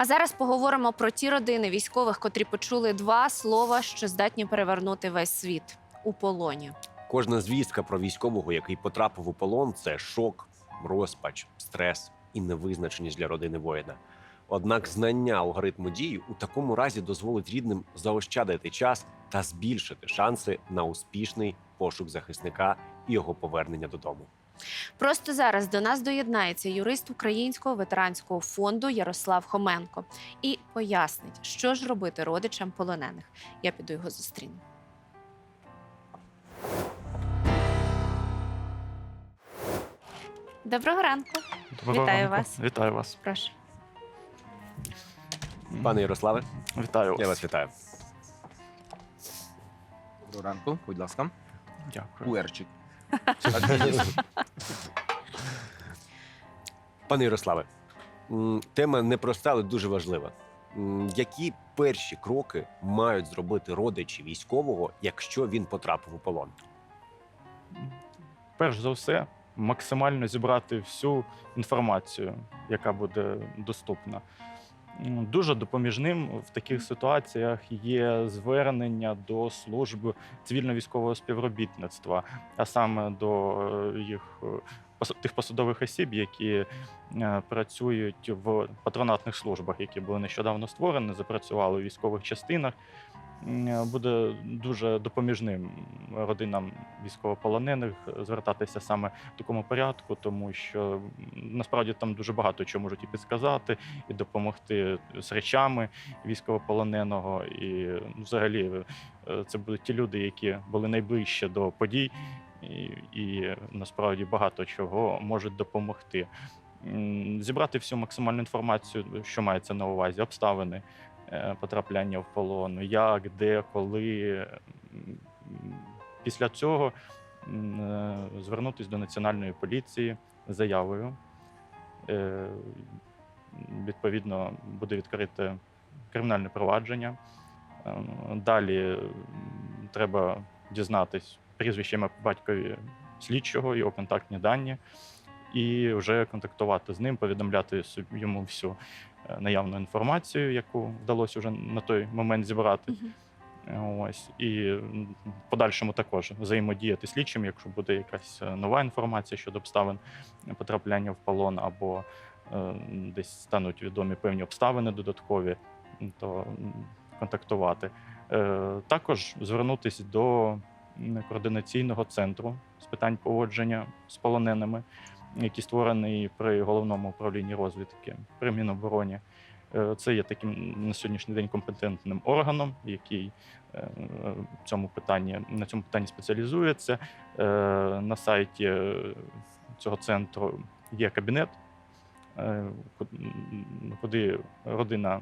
А зараз поговоримо про ті родини військових, котрі почули два слова, що здатні перевернути весь світ у полоні. Кожна звістка про військового, який потрапив у полон, це шок, розпач, стрес і невизначеність для родини воїна. Однак знання алгоритму дій у такому разі дозволить рідним заощадити час та збільшити шанси на успішний пошук захисника і його повернення додому. Просто зараз до нас доєднається юрист Українського ветеранського фонду Ярослав Хоменко і пояснить, що ж робити родичам полонених. Я піду його зустріну. Доброго ранку. Доброго Вітаю ранку. вас. Вітаю вас. Прошу. Пане Ярославе, Вітаю вас. я вас вітаю. Доброго ранку, будь ласка. Дякую. Уерчик. Пане Ярославе, тема непроста, але дуже важлива. Які перші кроки мають зробити родичі військового, якщо він потрапив у полон? Перш за все, максимально зібрати всю інформацію, яка буде доступна. Дуже допоміжним в таких ситуаціях є звернення до служб цивільно-військового співробітництва, а саме до е, їх е, тих посадових осіб, які е, працюють в патронатних службах, які були нещодавно створені, запрацювали у військових частинах. Е, Буде дуже допоміжним родинам військовополонених звертатися саме в такому порядку, тому що насправді там дуже багато чого можуть і підсказати, і допомогти з речами військовополоненого. І ну, взагалі е, це будуть ті люди, які були найближче до подій, і, і насправді багато чого можуть допомогти. Зібрати всю максимальну інформацію, що мається на увазі, обставини е, потрапляння в полон, як, де, коли. Після цього е, звернутися до національної поліції заявою. Е, Відповідно, буде відкрите кримінальне провадження. Е, Далі треба дізнатись прізвище ім'я батькові слідчого, його контактні дані, і вже контактувати з ним, повідомляти йому всю е, наявну інформацію, яку вдалося вже на той момент зібрати. Ось і в подальшому також взаємодіяти слідчим, якщо буде якась е, нова інформація щодо обставин потрапляння в полон, або е, десь стануть відомі певні обставини додаткові, то контактувати. Е, Також звернутися до координаційного центру з питань поводження з полоненими, який створений при головному управлінні розвідки при Мінобороні. Е, Це є таким на сьогоднішній день компетентним органом, який е, в цьому питанні на цьому питанні спеціалізується. Е, На сайті цього центру є кабінет, куди родина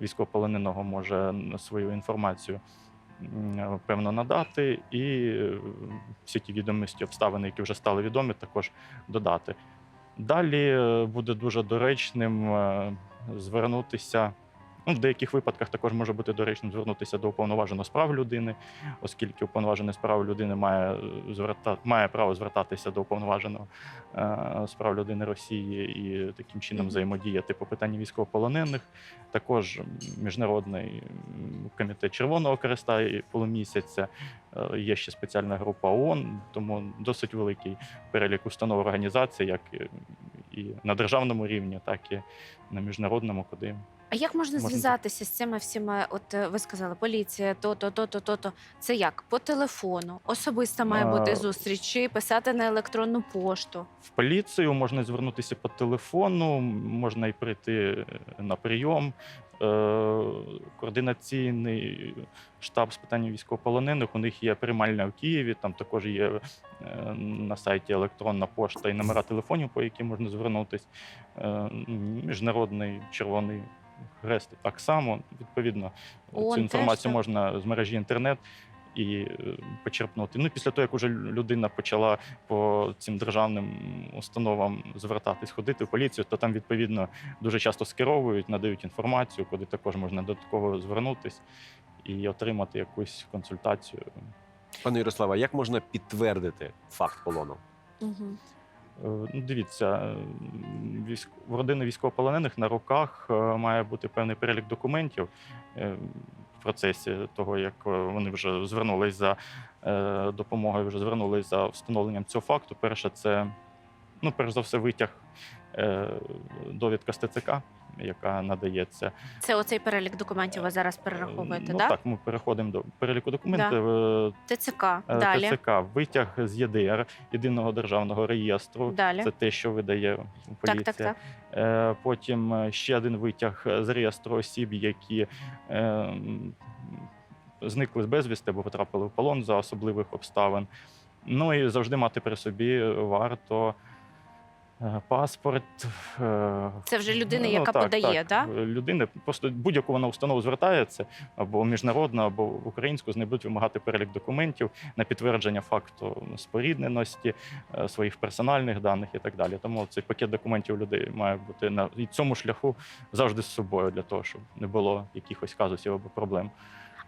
військовополоненого може свою інформацію певно надати, і е, всі ті відомості, обставини, які вже стали відомі, також додати. Далі е, буде дуже доречним е, звернутися. Ну, в деяких випадках також може бути доречним звернутися до уповноваженого з прав людини, оскільки уповноважений з прав людини має е, зверта... має право звертатися до уповноваженого е, з людини Росії і таким чином взаємодіяти по питанню військовополонених. Також міжнародний комітет Червоного Креста і полумісяця. Е, Є ще спеціальна група ООН, тому досить великий перелік установ організацій, як і на державному рівні, так і на міжнародному, куди А як можна Можна зв'язатися з цими всіма? От е, ви сказали, поліція, то, то, то, то, то, то. Це як? По телефону, особиста має бути зустріч, чи писати на електронну пошту. В поліцію можна звернутися по телефону, можна і прийти на прийом. Е, Координаційний штаб з питань військовополонених. У них є приймальня в Києві. Там також є е, на сайті електронна пошта і номера телефонів, по яким можна звернутися. Е, Міжнародний червоний хрест так само. Відповідно, ООН цю інформацію теж, можна з мережі інтернет і е, почерпнути. Ну, після того, як уже людина почала по цим державним установам звертатись, ходити в поліцію, то там відповідно дуже часто скеровують, надають інформацію, куди також можна додатково звернутись і отримати якусь консультацію. Пане Ярославе, як можна підтвердити факт полону? Угу. Е, Ну, дивіться, е, військ... в родини військовополонених на руках е, має бути певний перелік документів в процесі того, як вони вже звернулись за допомогою, вже звернулись за встановленням цього факту. Перше, це ну, перш за все, витяг довідка з ТЦК, яка надається. Це оцей перелік документів ви зараз перераховуєте, ну, да? так, ми переходимо до переліку документів. Е, ТЦК. Е, Далі. ТЦК, витяг з єдиного єдиного державного реєстру. Далі. Це те, що видає поліція. Так, так, так. Е, Потім е, ще один витяг з реєстру осіб, які е, зникли безвісти або потрапили в полон за особливих обставин. Ну і завжди мати при собі варто. Е, Паспорт. е, Це вже людина, ну, яка так, подає, так. да? Людина просто будь-яку вона установу звертається, або міжнародну, або українську, з неї будуть вимагати перелік документів на підтвердження факту спорідненості, е, своїх персональних даних і так далі. Тому цей пакет документів у людей має бути на і цьому шляху завжди з собою для того, щоб не було якихось казусів або проблем.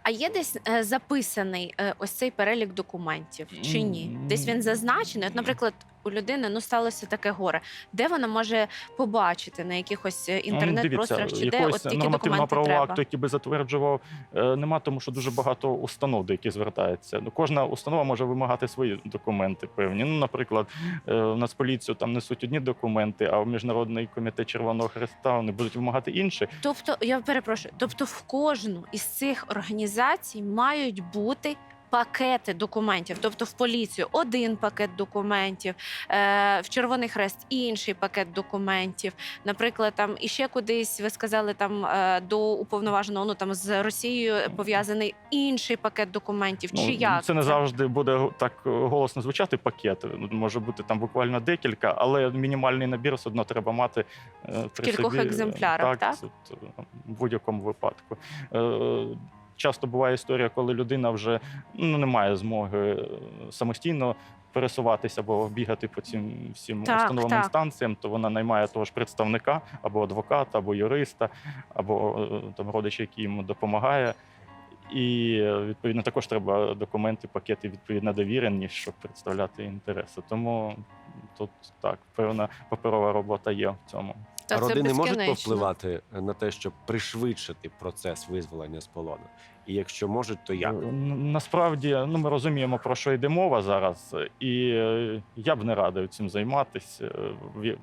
А є десь е, записаний е, ось цей перелік документів чи ні? Десь він зазначений. От, наприклад, у людини ну сталося таке горе. Де вона може побачити на якихось е, Ну, інтернет-просторах, чи де от тільки нормативного документи треба? акту, який би затверджував, е, нема, тому що дуже багато установ, до яких звертається. Ну, кожна установа може вимагати свої документи певні. Ну, наприклад, е, в Нацполіцію там несуть одні документи, а в Міжнародний комітет Червоного Хреста вони будуть вимагати інші. Тобто, я перепрошую, тобто в кожну із цих організацій мають бути. Пакети документів, тобто в поліцію один пакет документів, е, в Червоний Хрест інший пакет документів. Наприклад, там іще кудись ви сказали там е, до уповноваженого ну там з Росією пов'язаний інший пакет документів. Чи як Ну, це не завжди буде так голосно звучати пакет. Може бути там буквально декілька, але мінімальний набір все одно треба мати е, при кількох собі. екземплярах, так? це в будь-якому випадку. Часто буває історія, коли людина вже ну, не має змоги е, самостійно пересуватися або бігати по цим всім Так, установам так. інстанціям, то вона наймає того ж представника або адвоката, або юриста, або е, там родича, який йому допомагає. І е, відповідно також треба документи, пакети відповідно довірені, щоб представляти інтереси. Тому тут так певна паперова робота є в цьому. Та це родини можуть безкінечно. повпливати на те, щоб пришвидшити процес визволення з полону? І якщо можуть, то як? Е, Насправді, ну ми розуміємо про що йде мова зараз, і е, я б не радив цим займатися е,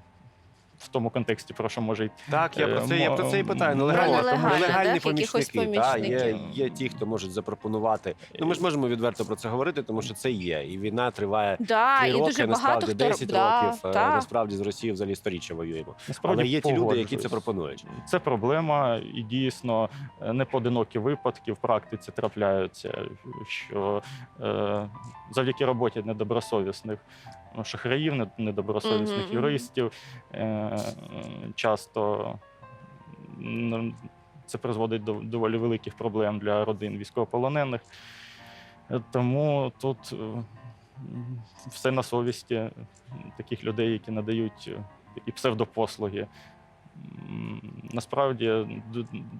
в, тому контексті, про що може йти. Так, я про це, Е, я про це і питаю. Нелегальні, Про нелегальні так? Якихось помічники. Та, є, помічників. є ті, хто можуть запропонувати. Ну ми ж можемо відверто про це говорити, тому що це є. І війна триває Да, три і роки, дуже багато насправді хто 10 да, років. е, та. Насправді з Росією взагалі сторіччя воюємо. Насправді Але є ті люди, які це погоджуюсь. пропонують. Це проблема, і дійсно е, непоодинокі випадки в практиці трапляються, що е, завдяки роботі недобросовісних ну, шахраїв, нед- недобросовісних mm -hmm. юристів, е, часто це призводить до доволі великих проблем для родин військовополонених. Тому тут е, все на совісті таких людей, які надають е, і псевдопослуги. Насправді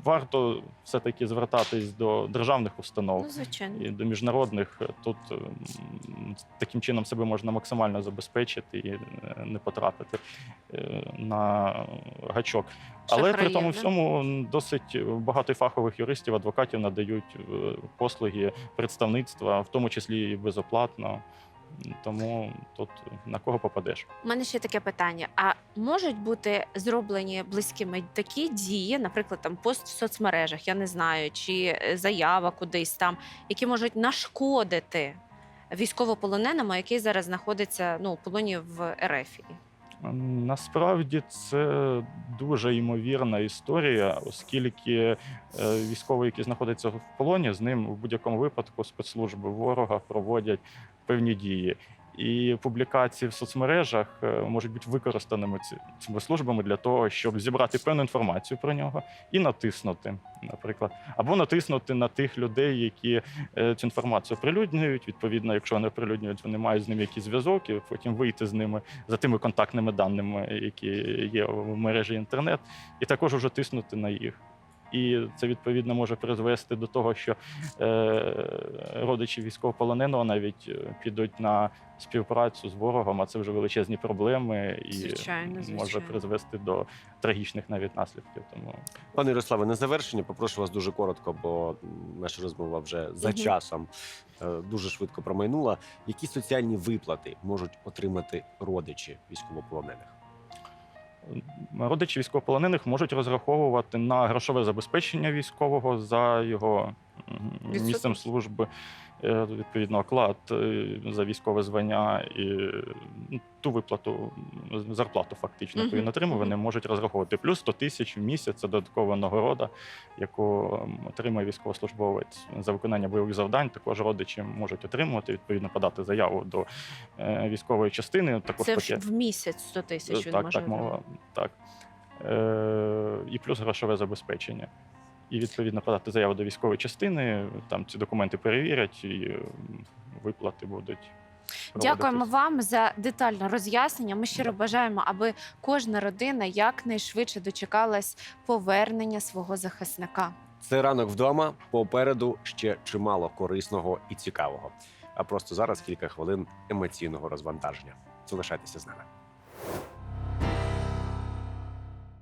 варто все-таки звертатись до державних установ Ну, звичайно. і до міжнародних. Тут таким чином себе можна максимально забезпечити і е, не потрапити е, на гачок. Але при тому всьому досить багато фахових юристів, адвокатів надають е, послуги представництва, в тому числі і безоплатно. Тому тут на кого попадеш. У мене ще таке питання: а можуть бути зроблені близькими такі дії, наприклад, там пост в соцмережах, я не знаю, чи е, заява кудись там, які можуть нашкодити військовополоненому, який зараз знаходиться ну у полоні в РФ? Насправді це дуже ймовірна історія, оскільки е, військовий, який знаходиться в полоні, з ним в будь-якому випадку спецслужби ворога проводять певні дії. І публікації в соцмережах е, можуть бути використаними цими службами для того, щоб зібрати певну інформацію про нього і натиснути, наприклад, або натиснути на тих людей, які е, цю інформацію оприлюднюють. Відповідно, якщо вони оприлюднюють, вони мають з ними якийсь зв'язок, і потім вийти з ними за тими контактними даними, які є в мережі інтернет, і також уже тиснути на їх. І це відповідно може призвести до того, що е, родичі військовополоненого навіть е, підуть на співпрацю з ворогом, а це вже величезні проблеми і Звичайно, може призвести до трагічних навіть наслідків. Тому Пане Ярославе, на завершення попрошу вас дуже коротко, бо наша розмова вже за Мгм. часом е, дуже швидко промайнула. Які соціальні виплати можуть отримати родичі військовополонених? Родичі військовополонених можуть розраховувати на грошове забезпечення військового за його місцем служби, відповідно, оклад е, за військове звання і ну, ту виплату зарплату, фактично, яку він отримав, вони можуть розраховувати. Плюс 100 тисяч в місяць це додаткова нагорода, яку отримує військовослужбовець за виконання бойових завдань. Також родичі можуть отримувати, відповідно, подати заяву до е, військової частини. Також Це таке- в місяць 100 тисяч він так, може так, мова, так. Е, і плюс грошове забезпечення. І відповідно подати заяву до військової частини, там ці документи перевірять і виплати будуть. Дякуємо вам за детальне роз'яснення. Ми щиро бажаємо, аби кожна родина якнайшвидше дочекалась повернення свого захисника. Це ранок вдома. Попереду ще чимало корисного і цікавого. А просто зараз кілька хвилин емоційного розвантаження. Залишайтеся з нами.